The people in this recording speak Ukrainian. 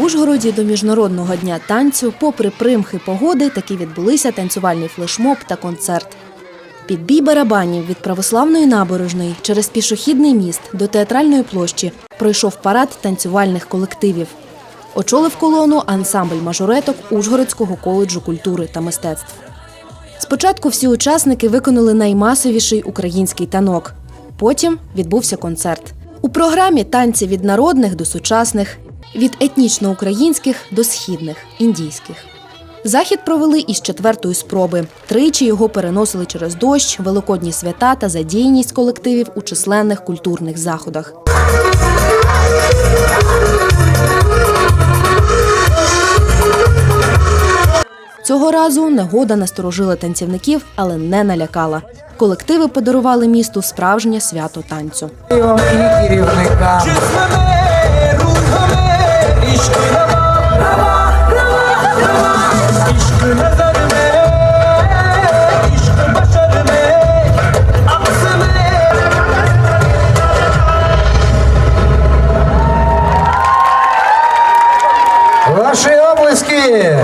Ужгороді до міжнародного дня танцю, попри примхи погоди, таки відбулися танцювальний флешмоб та концерт. Під бій барабанів від православної набережної через пішохідний міст до театральної площі пройшов парад танцювальних колективів. Очолив колону ансамбль мажореток Ужгородського коледжу культури та мистецтв. Спочатку всі учасники виконали наймасовіший український танок. Потім відбувся концерт. У програмі танці від народних до сучасних, від етнічно-українських до східних, індійських. Захід провели із четвертої спроби. Тричі його переносили через дощ, великодні свята та задіяність колективів у численних культурних заходах. Цього разу негода насторожила танцівників, але не налякала. Колективи подарували місту справжнє свято танцю. Ваші облиски!